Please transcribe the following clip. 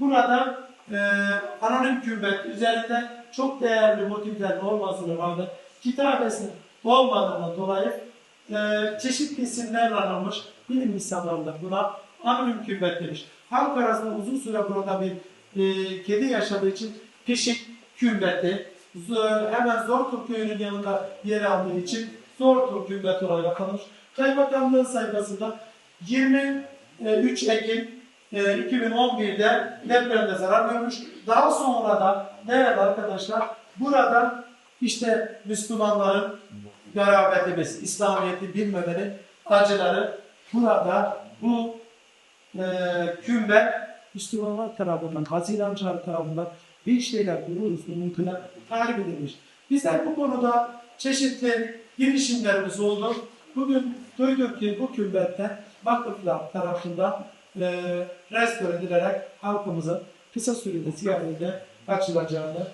burada e, anonim kümbet üzerinde çok değerli motiflerin olmasına rağmen kitabesinin olmadığından dolayı e, çeşitli isimlerle anılmış bilim insanları da buna anonim kümbet demiş. Halk arasında uzun süre burada bir e, kedi yaşadığı için pişik kümbeti hemen Zortur köyünün yanında yer aldığı için Zortur kümbet olarak kalmış. Kaymakamlığın sayfasında 23 Ekim 2011'de depremde zarar görmüş. Daha sonra da değerli arkadaşlar burada işte Müslümanların garabetimiz, İslamiyet'i bilmemenin acıları burada bu e, kümbet Müslümanlar tarafından, Hazirançılar tarafından bir şeyler buluruz mümküne tarif edilmiş. Bizler bu konuda çeşitli girişimlerimiz oldu. Bugün duyduk ki bu kümbette vakıflar tarafından e, restore edilerek halkımızın kısa sürede ziyarete açılacağını